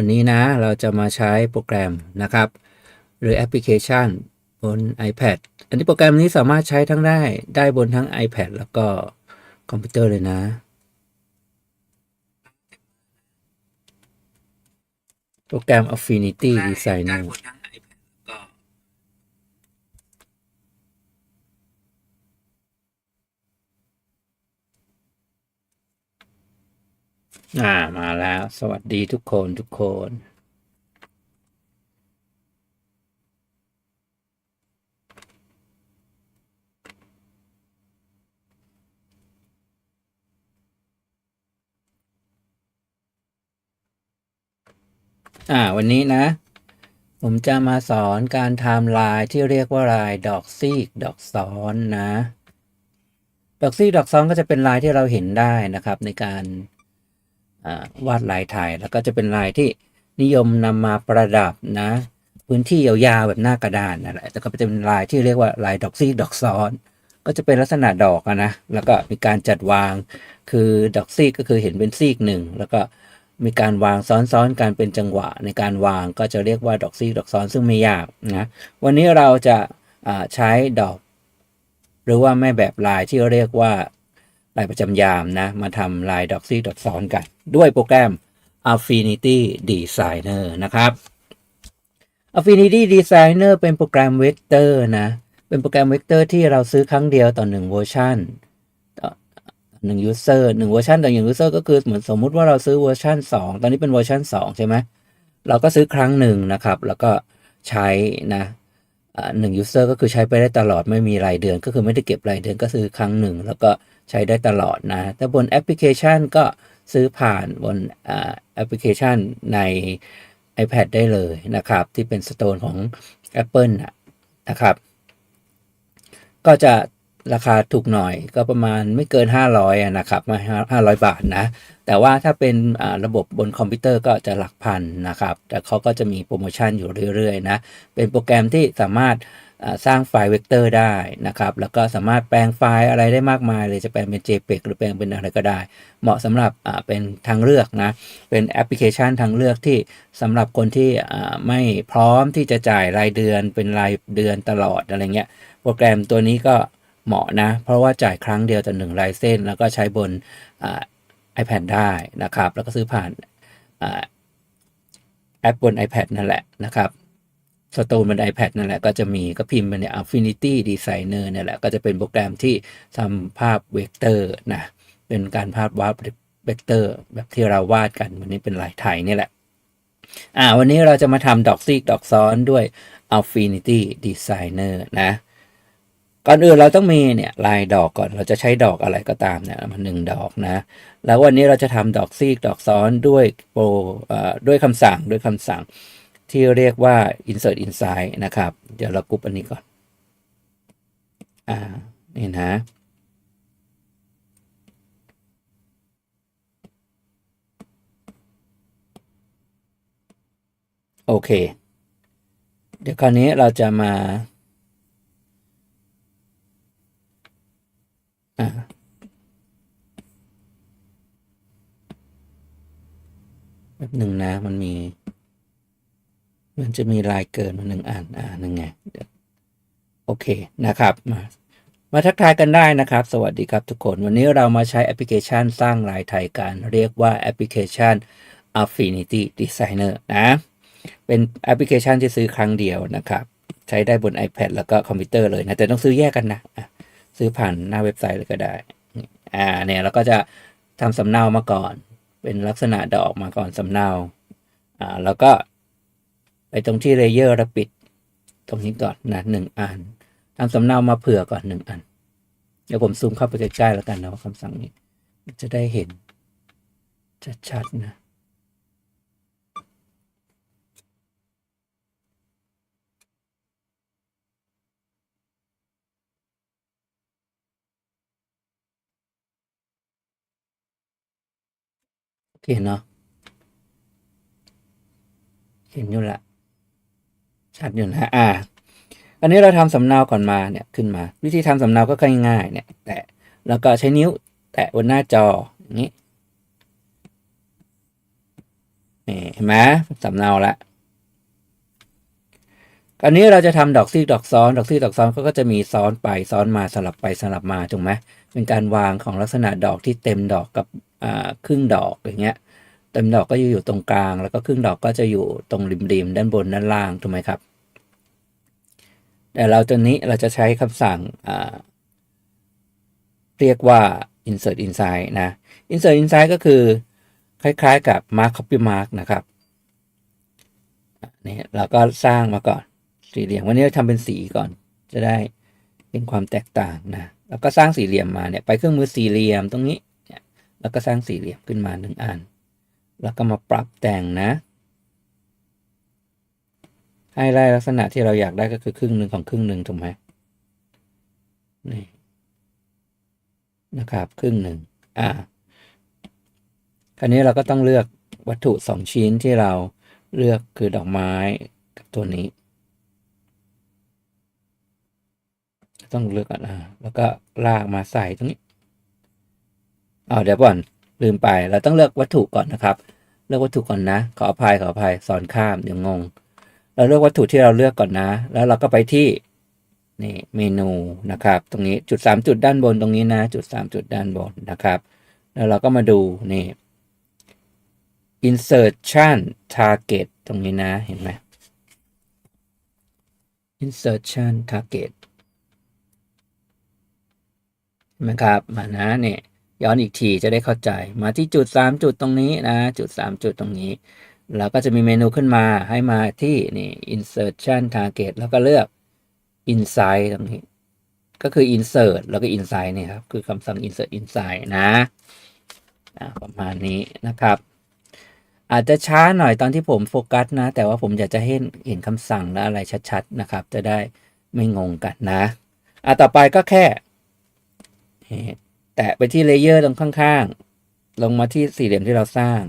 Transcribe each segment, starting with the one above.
วันนี้นะเราจะมาใช้โปรแกรมนะครับ หรือแอปพลิเคชันบน iPad อันนี้โปรแกรมนี้สามารถใช้ทั้งได้ได้บนทั้ง iPad แล้วก็คอมพิวเตอร์เลยนะโปรแกรม Affinity Designer อ่ามาแล้ว สวัสดีทุกคนทุกคน อ่า วันนี้นะ ผมจะมาสอนการทำลายที่เรียกว่าลายดอกซีก ดอกซ้อนนะ ดอกซีก ดอกซ้อนก็จะเป็นลายที่เราเห็นได้นะครับในการ วาดลายไทยแล้วก็จะเป็นลายที่นิยมนำมาประดับนะ พื้นที่ยาวๆแบบหน้ากระดานนั่นแหละแต่ก็จะเป็นลายที่เรียกว่าลายดอกซีกดอกซ้อน ก็จะเป็นลักษณะดอกอะนะแล้วก็มีการจัดวาง คือดอกซีกก็คือเห็นเป็นซีกหนึ่งแล้วก็มีการวางซ้อนๆกันเป็นจังหวะ ในการวางก็จะเรียกว่าดอกซีกดอกซ้อนซึ่งไม่ยากนะวันนี้เราจะใช้ดอก หรือว่าแม่แบบลายที่เรียกว่า ลายประจำยามนะ มาทำลายดอกซีกดอกซ้อนกัน ด้วยโปรแกรม Affinity Designer นะครับ Affinity Designer เป็นโปรแกรมเวกเตอร์นะ เป็นโปรแกรมเวกเตอร์ที่เราซื้อครั้งเดียวต่อหนึ่งเวอร์ชันต่อหนึ่งยูเซอร์หนึ่งเวอร์ชันต่อหนึ่งยูเซอร์ก็คือเหมือนสมมุติว่าเราซื้อเวอร์ชัน2 ตอนนี้เป็นเวอร์ชัน2 ใช่ไหมเราก็ซื้อครั้งหนึ่งนะครับ แล้วก็ใช้นะ หนึ่งยูเซอร์ก็คือใช้ไปได้ตลอดไม่มีรายเดือน ก็คือไม่ได้เก็บรายเดือนก็ซื้อครั้งหนึ่ง แล้วก็ใช้ได้ตลอดนะ แต่บนแอปพลิเคชันก็ซื้อผ่านบนแอปพลิเคชันใน iPad ได้เลยนะครับ ที่เป็นสโตนของ Apple นะนะครับ ก็จะ ราคาถูกหน่อยก็ประมาณไม่เกิน 500อะนะครับมา500 บาทนะ แต่ว่าถ้าเป็นระบบบนคอมพิวเตอร์ก็จะหลักพันนะครับ แต่เขาก็จะมีโปรโมชั่นอยู่เรื่อยๆนะ เป็นโปรแกรมที่สามารถสร้างไฟล์เวกเตอร์ได้นะครับ แล้วก็สามารถแปลงไฟล์อะไรได้มากมายเลยจะแปลงเป็น JPEG หรือแปลงเป็นอะไรก็ได้ เหมาะสำหรับเป็นทางเลือกนะ เป็นแอปพลิเคชันทางเลือกที่สำหรับคนที่ไม่พร้อมที่จะจ่ายรายเดือนเป็นรายเดือนตลอดอะไรเงี้ย โปรแกรมตัวนี้ก็ เหมาะนะ เพราะว่าจ่ายครั้งเดียวต่หนึ่งลายเส้น แล้วก็ใช้บน iPad ได้นะครับ แล้วก็ซื้อผ่านแอปบน iPad นั่นแหละนะครับสโตนบน iPad นั่นแหละก็จะมีก็พิมพ์ไปใน Affinity Designer นี่แหละก็จะเป็นโปรแกรมที่ทำภาพเวกเตอร์นะเป็นการภาพวาดเวกเตอร์แบบที่เราวาดกันวันนี้เป็นลายไทยนี่แหละอ่าวันนี้เราจะมาทำดอกซีกดอกซ้อนด้วย Affinity Designer นะ ก่อนอื่นเราต้องมีเนี่ยลายดอกก่อนเราจะใช้ดอกอะไรก็ตามเนี่ยมันหนึ่งดอกนะ แล้ววันนี้เราจะทำดอกซีกดอกซ้อนด้วยโปรด้วยคำสั่งด้วยคำสั่งที่เรียกว่า insert inside นะครับ เดี๋ยวเรากรุ๊ปอันนี้ก่อน อ่า นี่นะโอเค เดี๋ยวคราวนี้เราจะมา อ่าแบบหนึ่งนะมันมี มันจะมีลายเกินมาหนึ่งอันอ่าหนึ่งไงโอเคนะครับมามาทักทายกันได้นะครับ สวัสดีครับทุกคน วันนี้เรามาใช้แอปพลิเคชันสร้างลายไทยกันเรียกว่าแอปพลิเคชัน Affinity Designer นะ เป็นแอปพลิเคชันที่ซื้อครั้งเดียวนะครับ ใช้ได้บน iPad แล้วก็คอมพิวเตอร์เลยนะ แต่ต้องซื้อแยกกันนะ ซื้อผ่านหน้าเว็บไซต์เลยก็ได้ อ่าเนี่ยเราก็จะทำสำเนามาก่อน เป็นลักษณะดอกมาก่อนสำเนา อ่าแล้วก็ไปตรงที่เลเยอร์แล้วปิด ตรงนี้ก่อนนะหนึ่งอันทำสำเนามาเผื่อก่อนหนึ่งอัน เดี๋ยวผมซูมเข้าไปใกล้ๆแล้วกันนะว่าคำสั่งนี้ จะได้เห็นชัดๆนะ เห็นเนาะเห็นอยู่ละชัดอยู่นะอ่า อันนี้เราทำสำเนาก่อนมาเนี่ยขึ้นมา วิธีทำสำเนาก็ง่ายๆเนี่ย แตะแล้วก็ใช้นิ้ว แตะบนหน้าจออย่างนี้นี่เห็นไหมสำเนาละ คราวนี้เราจะทำดอกซีกดอกซ้อน ดอกซีกดอกซ้อนก็จะมีซ้อนไปซ้อนมาสลับไปสลับมาถูกไหมเป็นการวางของลักษณะดอกที่เต็มดอกกับครึ่งดอกอย่างเงี้ยเต็มดอกก็จะอยู่ตรงกลาง แล้วก็ครึ่งดอกก็จะอยู่ตรงริมๆด้านบนด้านล่างถูกไหมครับ แต่เราตัวนี้เราจะใช้คำสั่งเรียกว่า insert inside นะ insert inside ก็คือคล้ายๆกับ mark copy mark นะครับนี่เราก็สร้างมาก่อน สี่เหลี่ยมวันนี้เราทำเป็นสีก่อน จะได้เป็นความแตกต่างนะแล้วก็สร้างสี่เหลี่ยมมาเนี่ยไปเครื่องมือสี่เหลี่ยมตรงนี้เนี่ยแล้วก็สร้างสี่เหลี่ยมขึ้นมาหนึ่งอัน แล้วก็มาปรับแต่งนะให้ได้ลักษณะที่เราอยากได้ก็คือครึ่งหนึ่งของครึ่งหนึ่งถูกไหมนี่นะครับครึ่งหนึ่งอ่าคราวนี้เราก็ต้องเลือกวัตถุสองชิ้นที่เราเลือกคือดอกไม้กับตัวนี้ ต้องเลือกก่อนอ่าแล้วก็ลากมาใส่ตรงนี้เอาเดี๋ยวก่อนลืมไปเราต้องเลือกวัตถุก่อนนะครับ เลือกวัตถุก่อนนะ ขออภัยขออภัยสอนข้ามเดี๋ยวงง เราเลือกวัตถุที่เราเลือกก่อนนะ แล้วเราก็ไปที่นี่เมนูนะครับ ตรงนี้จุดสามจุดด้านบนตรงนี้นะ จุดสามจุดด้านบนนะครับ แล้วเราก็มาดูนี่ insertion target ตรงนี้นะเห็นไหม insertion target เห็ นไหมครับมานะเนี่ยย้อนอีกทีจะได้เข้าใจ มาที่จุด 3 จุดตรงนี้นะ จุด 3 จุดตรงนี้ แล้วก็จะมีเมนูขึ้นมาให้มาที่นี่ insertion target แล้วก็เลือก inside ตรงนี้ ก็คือ insert แล้วก็ inside เนี่ยครับ คือคำสั่ง insert inside นะประมาณนี้นะครับ อาจจะช้าหน่อยตอนที่ผมโฟกัสนะ แต่ว่าผมอยากจะให้เห็นคำสั่งและอะไรชัดๆนะครับ จะได้ไม่งงกันนะอะต่อไปก็แค่ แตะไปที่เลเยอร์ตรงข้างๆ ลงมาที่สี่เหลี่ยมที่เราสร้าง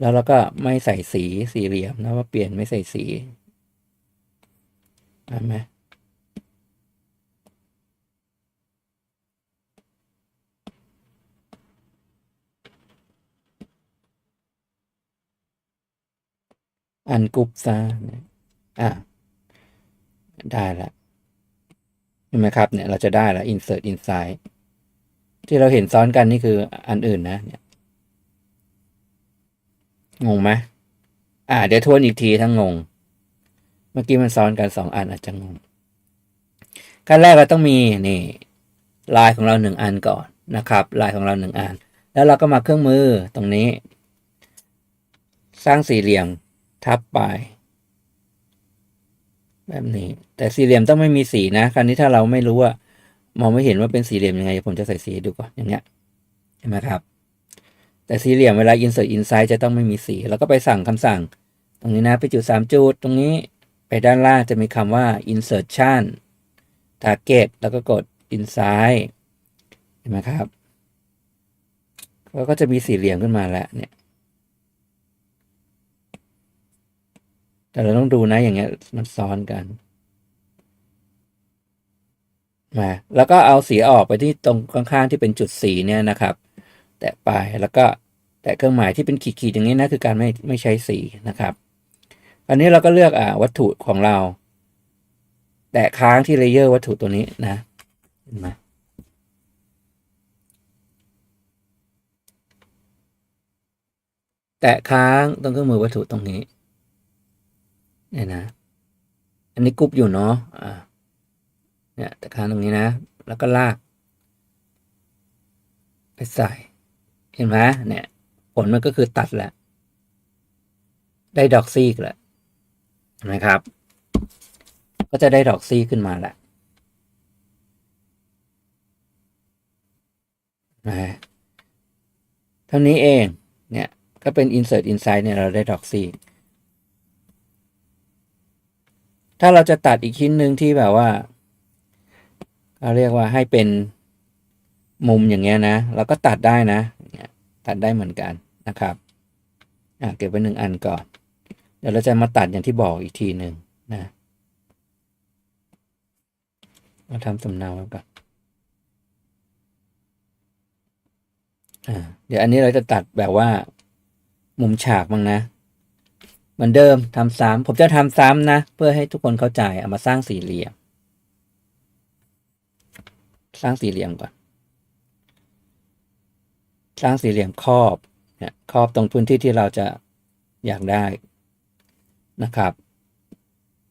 แล้วเราก็ไม่ใส่สีสี่เหลี่ยมนะว่าเปลี่ยนไม่ใส่สีเห็นไหมอันกรุ๊ปซะอะ ได้แล้ว เห็นไหมครับเนี่ยเราจะได้แล้ว insert inside ที่เราเห็นซ้อนกันนี่คืออันอื่นนะเนี่ยงงไหมอ่า เดี๋ยวทวนอีกทีทั้งงง เมื่อกี้มันซ้อนกันสองอันอาจจะงงขั้นแรกเราต้องมีนี่ลายของเราหนึ่งอันก่อนนะครับลายของเราหนึ่งอัน แล้วเราก็มาเครื่องมือตรงนี้ สร้างสี่เหลี่ยมทับไป แบบนี้ แต่สี่เหลี่ยมต้องไม่มีสีนะคราวนี้ถ้าเราไม่รู้ว่ามองไม่เห็นว่าเป็นสี่เหลี่ยมยังไง ผมจะใส่สีดูก่อนอย่างเงี้ยเห็นไหมครับ แต่สี่เหลี่ยมเวลา insert inside จะต้องไม่มีสี แล้วก็ไปสั่งคำสั่ง ตรงนี้นะไปจุดสามจุดตรงนี้ไปด้านล่างจะมีคำว่า insertion target แล้วก็กด inside เห็นไหมครับแล้วก็จะมีสี่เหลี่ยมขึ้นมาแล้วเนี่ย แต่เราต้องดูนะอย่างเงี้ยมันซ้อนกันมาแล้วก็เอาสีออกไปที่ตรงข้างๆที่เป็นจุดสีเนี่ยนะครับ แตะไปแล้วก็แตะเครื่องหมายที่เป็นขีดๆอย่างนี้นะคือการไม่ไม่ใช้สีนะครับ อันนี้เราก็เลือกอ่าวัตถุของเรา แตะค้างที่เลเยอร์วัตถุตัวนี้นะเห็นไหมแตะค้างตรงเครื่องมือวัตถุตรงนี้ เนี่ยนะ อันนี้กรุ๊ปอยู่เนาะอ่าเนี่ยตะค้างตรงนี้นะ แล้วก็ลาก ไปใส่ เห็นไหมเนี่ย ผลมันก็คือตัดแหละ ได้ดอกซีกแหละเห็นไหมครับ ก็จะได้ดอกซีขึ้นมาแหละนะเท่านี้เอง เนี่ย ก็เป็น insert inside เนี่ย เราได้ดอกซีก ถ้าเราจะตัดอีกชิ้นหนึ่งที่แบบว่าเราเรียกว่าให้เป็นมุมอย่างเงี้ยนะเราก็ตัดได้นะ ตัดได้เหมือนกันนะครับอะเก็บไว้หนึ่งอันก่อน เดี๋ยวเราจะมาตัดอย่างที่บอกอีกทีหนึ่งนะมาทำสำเนาไว้ก่อนอ่าเดี๋ยวอันนี้เราจะตัดแบบว่า มุมฉากบ้างนะ เหมือนเดิมทำซ้ำผมจะทำซ้ำนะ เพื่อให้ทุกคนเข้าใจเอามาสร้างสี่เหลี่ยม สร้างสี่เหลี่ยมก่อน สร้างสี่เหลี่ยมครอบเนี่ยครอบตรงพื้นที่ที่เราจะอยากได้นะครับ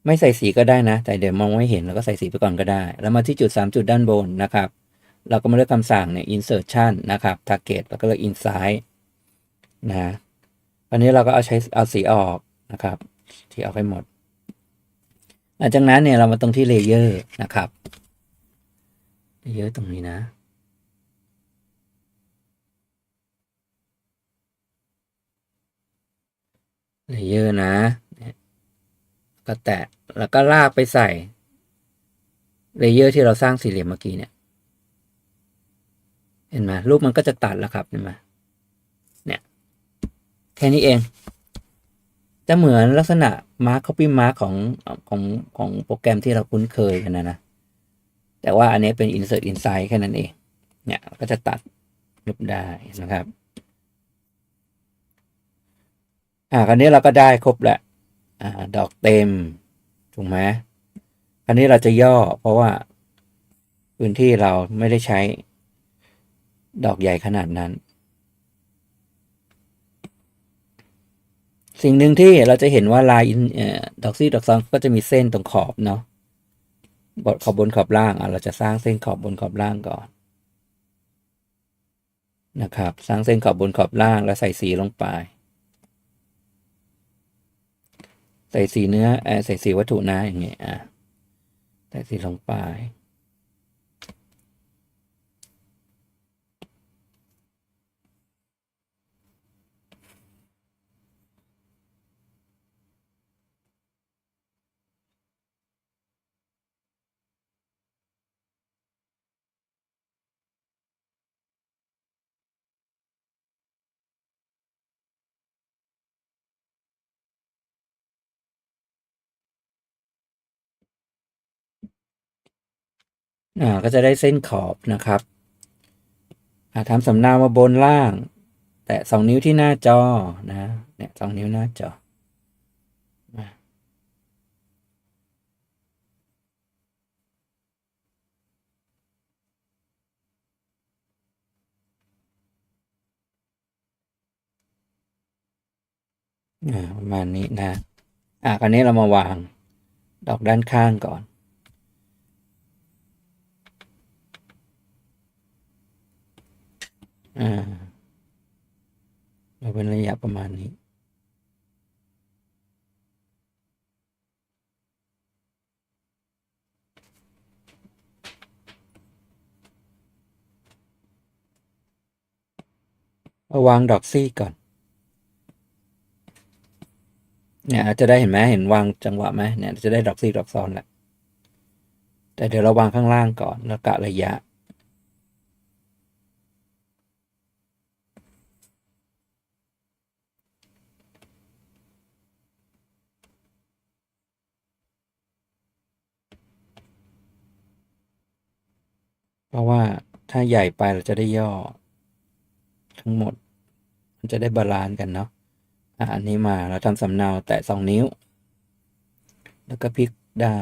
ไม่ใส่สีก็ได้นะ แต่เดี๋ยวมองไม่เห็นเราก็ใส่สีไปก่อนก็ได้ แล้วมาที่จุด 3 จุดด้านบนนะครับ เราก็มาเลือกคำสั่งเนี่ย insertion นะครับ target แล้วก็เลือก inside นะอันนี้เราก็เอาใช้เอาสีออก นะครับสีออกให้หมดหลังจากนั้นเนี่ยเรามาตรงที่ layer นะครับ layer ตรงนี้นะเลเยอร์นะ ก็แตะแล้วก็ลากไปใส่เลเยอร์ที่เราสร้างสี่เหลี่ยมเมื่อกี้เนี่ย เห็นไหมรูปมันก็จะตัดแล้วครับเห็นไหมเนี่ย แค่นี้เอง จะเหมือนลักษณะ Mark Copy Mark ของของของโปรแกรมที่เราคุ้นเคยกันนะนะ แต่ว่าอันนี้เป็น Insert Insight แค่นั้นเอง เนี่ยก็จะตัดรูปได้นะครับ อ่าคราวนี้เราก็ได้ครบแล้วอ่า ดอกเต็ม ถูกไหมคราวนี้เราจะย่อเพราะว่าพื้นที่เราไม่ได้ใช้ดอกใหญ่ขนาดนั้น สิ่งหนึ่งที่เราจะเห็นว่าลายเอ่อดอกซี่ดอกซองก็จะมีเส้นตรงขอบเนาะบขอบบนขอบล่างอะเราจะสร้างเส้นขอบบนขอบล่างก่อนนะครับ สร้างเส้นขอบบนขอบล่างแล้วใส่สีลงไป ใส่สีเนื้อเออใส่สีวัตถุนะอย่างเงี้ยอะใส่สีลงไป อ่าก็จะได้เส้นขอบนะครับอ่าทำสำเนามาบนล่าง แตะสองนิ้วที่หน้าจอนะเนี่ยสองนิ้วหน้าจออ่าประมาณนี้นะ อ่าคราวนี้เรามาวางดอกด้านข้างก่อน อ่าเราเป็นระยะประมาณนี้ เอาวางดอกซี่ก่อน เนี่ยจะได้เห็นไหมเห็นวางจังหวะไหมเนี่ยจะได้ดอกซี่ดอกซ้อนแหละแต่เดี๋ยวเราวางข้างล่างก่อนแล้วกะระยะ ราะว่าถ้าใหญ่ไปเราจะได้ย่อ ทั้งหมด มันจะได้บาลานซ์กันเนาะอะอันนี้มาเราทำสำเนาแตะสองนิ้ว แล้วก็พลิกได้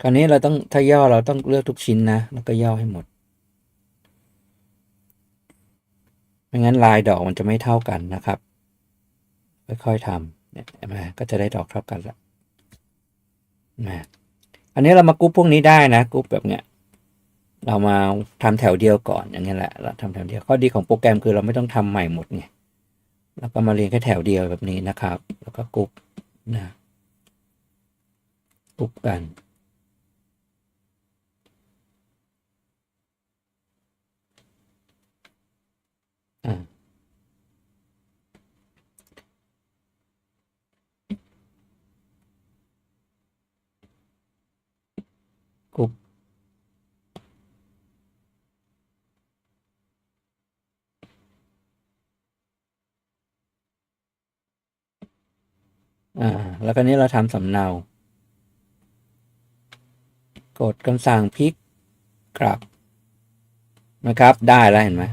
คราวนี้เราต้องถ้าย่อเราต้องเลือกทุกชิ้นนะ แล้วก็ย่อให้หมด ไม่งั้นลายดอกมันจะไม่เท่ากันนะครับ ค่อยๆทำเนี่ยนไหมก็จะได้ดอกเท่ากันละนะอันนี้เรามากรุ๊ปพวกนี้ได้นะกรุ๊ปแบบเนี้ยเรามาทำแถวเดียวก่อนอย่างเงี้ยแหละเราทำแถวเดียวข้อดีของโปรแกรมคือเราไม่ต้องทำใหม่หมดไงแล้วก็มาเรียงแค่แถวเดียวแบบนี้นะครับ แล้วก็กรุ๊ปนะกรุ๊ปกัน อ่า แล้วก็นี้เราทำสำเนา กดคำสั่งพลิกกลับนะครับ ได้แล้วเห็นไหม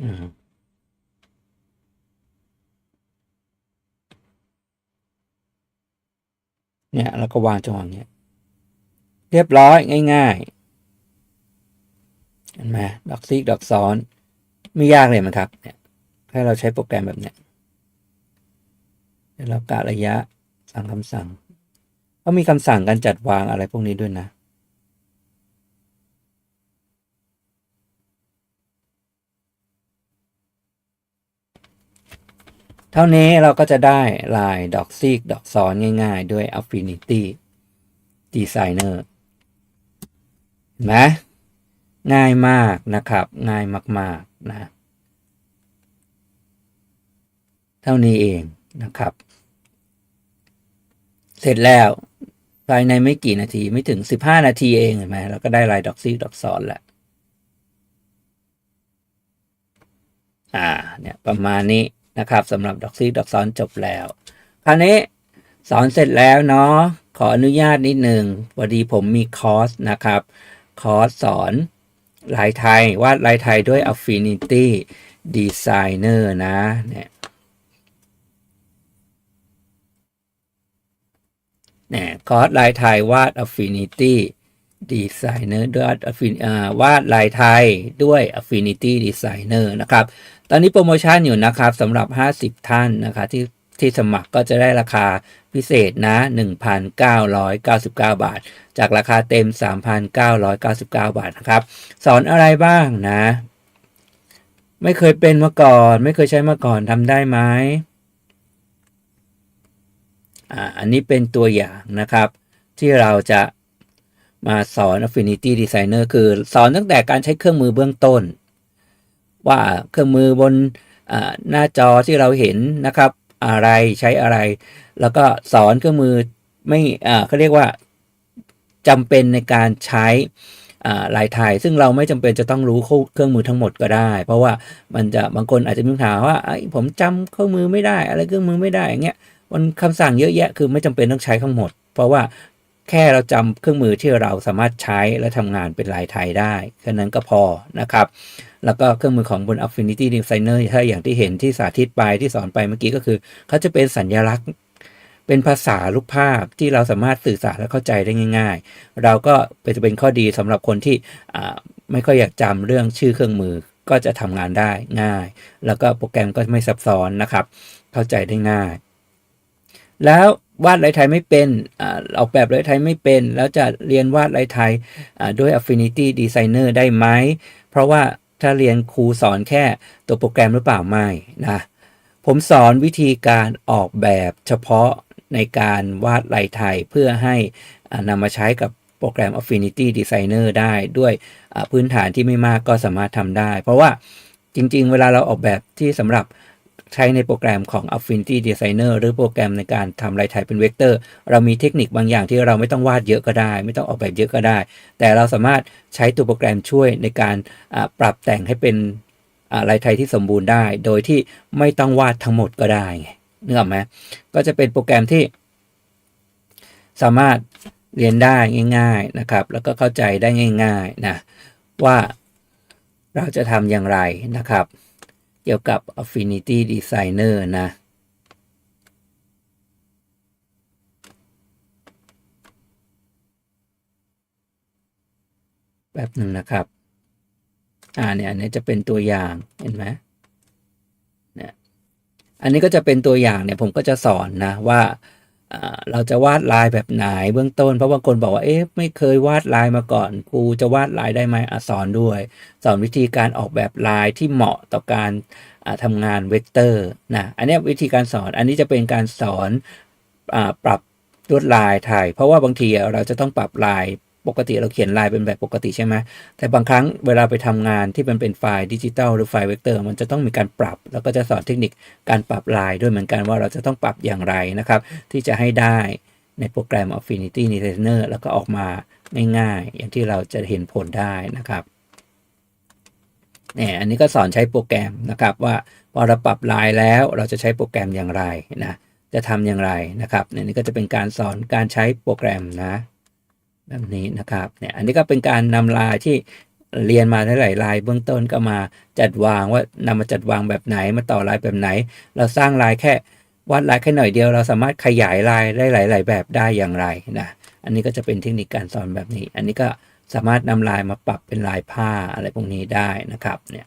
อม เนี่ยแล้วก็วางจังหวะเนี้ยเรียบร้อยง่ายๆเห็นไหมดอกซีกดอกซ้อน ไม่ยากเลยมั้งครับเนี่ยให้เราใช้โปรแกรมแบบเนี้ยแล้วกะระยะสั่งคำสั่งเขามีคำสั่งการจัดวางอะไรพวกนี้ด้วยนะ เท่านี้เราก็จะได้ลายดอกซีกดอกซ้อนง่ายๆ ด้วย Affinity Designer เห็นไหมง่ายมากนะครับ ง่ายมากๆนะ เท่านี้เองนะครับ เสร็จแล้วภายในไม่กี่นาทีไม่ถึง15นาทีเองเห็นไหมเราก็ได้ลายดอกซีกดอกซ้อนแล้วอ่า เนี่ยประมาณนี้ นะครับสำหรับดอกซีดอกซ้อนจบแล้ว คราวนี้สอนเสร็จแล้วเนาะขออนุญาตนิดหนึ่งพอดีผมมีคอร์สนะครับคอร์สสอนลายไทยวาดลายไทยด้วย Affinity Designer นะเนี่ยเนี่ยคอร์สลายไทยวาด Affinity Designer ด้วย Affin อ่าวาดลายไทยด้วย Affinity Designer นะครับ ตอนนี้โปรโมชั่นอยู่นะครับสำหรับ 50 ท่านนะคะที่ที่สมัครก็จะได้ราคาพิเศษนะ 1,999 บาท จากราคาเต็ม 3,999 บาทนะครับ สอนอะไรบ้างนะ ไม่เคยเป็นมาก่อน ไม่เคยใช้มาก่อนทำได้ไหมอ่าอันนี้เป็นตัวอย่างนะครับ ที่เราจะมาสอน Affinity Designer คือสอนตั้งแต่การใช้เครื่องมือเบื้องต้น ว่าเครื่องมือบนหน้าจอที่เราเห็นนะครับ อะไรใช้อะไร แล้วก็สอนเครื่องมือไม่เขาเรียกว่าจำเป็นในการใช้ลายไทย ซึ่งเราไม่จำเป็นจะต้องรู้เครื่องมือทั้งหมดก็ได้ เพราะว่ามันจะบางคนอาจจะมีปัญหาว่าผมจำเครื่องมือไม่ได้ อะไรเครื่องมือไม่ได้อย่างเงี้ยมันคำสั่งเยอะแยะคือไม่จำเป็นต้องใช้ทั้งหมด เพราะว่า แค่เราจำเครื่องมือที่เราสามารถใช้และทำงานเป็นลายไทยได้แค่นั้นก็พอนะครับ แล้วก็เครื่องมือของบน Affinity Designer ถ้าอย่างที่เห็นที่สาธิตไปที่สอนไปเมื่อกี้ก็คือ เขาจะเป็นสัญญลักษณ์ เป็นภาษารูปภาพที่เราสามารถสื่อสารและเข้าใจได้ง่าย ๆ เราก็เป็นจะเป็นข้อดีสำหรับคนที่ไม่ค่อยอยากจำเรื่องชื่อเครื่องมือก็จะทำงานได้ง่าย แล้วก็โปรแกรมก็ไม่ซับซ้อนนะครับ เข้าใจได้ง่าย แล้ว วาดลายไทยไม่เป็นออกแบบลายไทยไม่เป็น แล้วจะเรียนวาดลายไทยด้วย Affinity Designer ได้ไหม เพราะว่าถ้าเรียนครูสอนแค่ตัวโปรแกรมหรือเปล่าไม่นะผมสอนวิธีการออกแบบเฉพาะในการวาดลายไทยเพื่อให้นำมาใช้กับโปรแกรม Affinity Designer ได้ด้วยพื้นฐานที่ไม่มากก็สามารถทำได้ เพราะว่าจริง ๆ เวลาเราออกแบบที่สำหรับ ใช้ในโปรแกรมของ Affinity Designer หรือโปรแกรมในการทำลายไทยเป็นเวกเตอร์ เรามีเทคนิคบางอย่างที่เราไม่ต้องวาดเยอะก็ได้ ไม่ต้องออกแบบเยอะก็ได้ แต่เราสามารถใช้ตัวโปรแกรมช่วยในการปรับแต่งให้เป็นลายไทยที่สมบูรณ์ได้ โดยที่ไม่ต้องวาดทั้งหมดก็ได้เนื้อไหมก็จะเป็นโปรแกรมที่สามารถเรียนได้ง่าย ๆนะครับ แล้วก็เข้าใจได้ง่าย ๆนะว่าเราจะทำอย่างไรนะครับ เกี่ยวกับ Affinity Designer นะแบบหนึ่งนะครับ อ่าเนี่ยอันนี้จะเป็นตัวอย่างเห็นไหมเนี่ยอันนี้ก็จะเป็นตัวอย่างเนี่ยผมก็จะสอนนะว่า เราจะวาดลายแบบไหนเบื้องต้น เพราะบางคนบอกว่าเอ๊ะไม่เคยวาดลายมาก่อนครูจะวาดลายได้ไหมอสอนด้วย สอนวิธีการออกแบบลายที่เหมาะต่อการทำงานเวกเตอร์นะอันนี้วิธีการสอนอันนี้จะเป็นการสอนอปรับลวดลายไทย เพราะว่าบางทีเราจะต้องปรับลาย ปกติเราเขียนลายเป็นแบบปกติใช่ไหมแต่บางครั้งเวลาไปทำงานที่มันเป็นไฟล์ดิจิตอลหรือไฟล์เวกเตอร์ มันจะต้องมีการปรับ แล้วก็จะสอนเทคนิคการปรับลายด้วยเหมือนกันว่าเราจะต้องปรับอย่างไรนะครับ ที่จะให้ได้ในโปรแกรม Affinity Designer แล้วก็ออกมาง่ายๆ อย่างที่เราจะเห็นผลได้นะครับเนี่ยอันนี้ก็สอนใช้โปรแกรมนะครับว่าพอเราปรับลายแล้วเราจะใช้โปรแกรมอย่างไรนะจะทำอย่างไรนะครับเนี่ยนี่ก็จะเป็นการสอนการใช้โปรแกรมนะ แบบนี้นะครับเนี่ยอันนี้ก็เป็นการนำลายที่เรียนมาหลายลายเบื้องต้นก็มาจัดวางว่านำมาจัดวางแบบไหนมาต่อลายแบบไหน เราสร้างลายแค่วาดลายแค่หน่อยเดียว เราสามารถขยายลายได้หลาย ๆ แบบได้อย่างไรนะอันนี้ก็จะเป็นเทคนิคการสอนแบบนี้ อันนี้ก็สามารถนำลายมาปรับเป็นลายผ้าอะไรพวกนี้ได้นะครับเนี่ย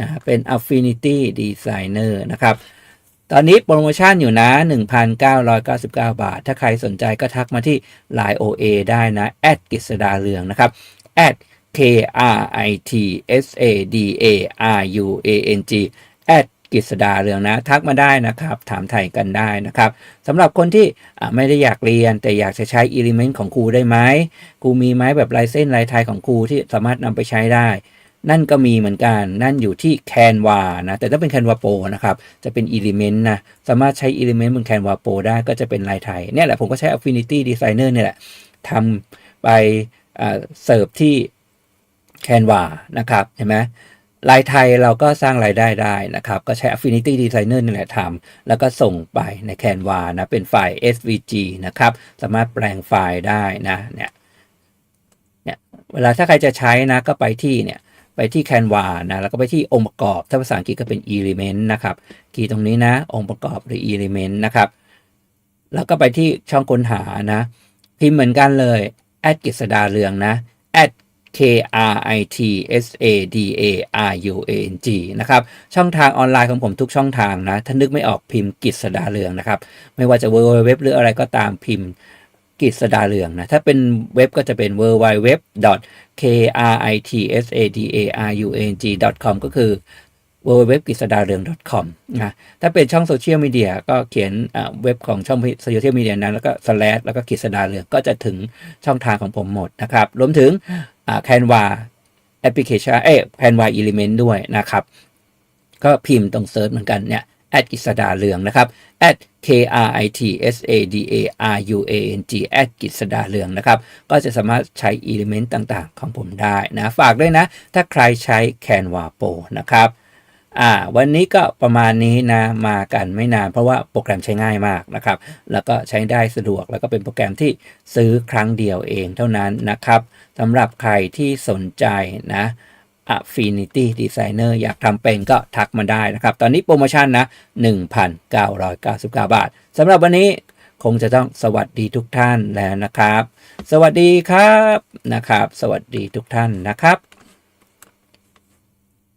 นะเป็น Affinity Designer นะครับ ตอนนี้โปรโมชั่นอยู่นะ 1,999 บาท ถ้าใครสนใจก็ทักมาที่ Line OA ได้นะแอดกิษดาเรืองนะครับแอด K R I T S A D A R U A N G แอดกิษดาเรืองนะ ทักมาได้นะครับ ถามไถ่กันได้นะครับสำหรับคนที่ไม่ได้อยากเรียน แต่อยากจะใช้ Element ของครูได้ไหมครูมีไหมแบบลายเส้นลายไทยของครูที่สามารถนำไปใช้ได้ นั่นก็มีเหมือนกัน นั่นอยู่ที่ Canva นะ แต่ถ้าเป็น Canva Pro นะครับ จะเป็น Element นะ สามารถใช้ Element บน Canva Pro ได้ก็จะเป็นลายไทย เนี่ยแหละผมก็ใช้ Affinity Designer เนี่ยแหละทำไปเสิร์ฟที่ Canva นะครับ เห็นไหมลายไทยเราก็สร้างรายได้ได้นะครับ ก็ใช้ Affinity Designer นี่แหละทำแล้วก็ส่งไปใน Canva นะ เป็นไฟล์ SVG นะครับ สามารถแปลงไฟล์ได้นะ เนี่ย เนี่ย เวลาถ้าใครจะใช้นะ ก็ไปที่เนี่ย ไปที่ Canva นะแล้วก็ไปที่องค์ประกอบ ถ้าภาษาอังกฤษก็เป็น element นะครับคีย์ตรงนี้นะ องค์ประกอบหรือ element นะครับ แล้วก็ไปที่ช่องค้นหานะพิมพ์เหมือนกันเลยแอดกิษดาเรืองนะ at k r i t s a d a r u a n g นะครับ ช่องทางออนไลน์ของผมทุกช่องทางนะ ถ้านึกไม่ออกพิมพ์กิษดาเรืองนะครับ ไม่ว่าจะ www หรืออะไรก็ตามพิมพ์ กิษดาเรืองนะ ถ้าเป็นเว็บก็จะเป็น www k r i t s a d a r u a n g com ก็คือ w w w กิษดาเรือง .com นะถ้าเป็นช่องโซเชียลมีเดียก็เขียนอ่าเว็บของช่องโซเชียลมีเดียนั้น แล้วก็ slash แล้วก็กิษดาเรืองก็จะถึงช่องทางของผมหมดนะครับ รวมถึงอ่า Canva แอปพลิเคชันเอ้ Canva Element ด้วยนะครับ ก็พิมพ์ตรงเซิร์ชเหมือนกันเนี่ย แอดกิษดาเรืองนะครับ at k r i t s a d a r u a n g แอดกิษดาเรืองนะครับ ก็จะสามารถใช้ element ต่างๆ ของผมได้นะ ฝากด้วยนะ ถ้าใครใช้ Canva Pro นะครับอ่าวันนี้ก็ประมาณนี้นะมากันไม่นานเพราะว่าโปรแกรมใช้ง่ายมากนะครับ แล้วก็ใช้ได้สะดวกแล้วก็เป็นโปรแกรมที่ซื้อครั้งเดียวเองเท่านั้นนะครับสำหรับใครที่สนใจนะ Affinity Designer อยากทำเป็นก็ทักมาได้นะครับ ตอนนี้โปรโมชั่นนะ 1,999 บาทสำหรับวันนี้คงจะต้องสวัสดีทุกท่านแล้วนะครับ สวัสดีครับนะครับ สวัสดีทุกท่านนะครับ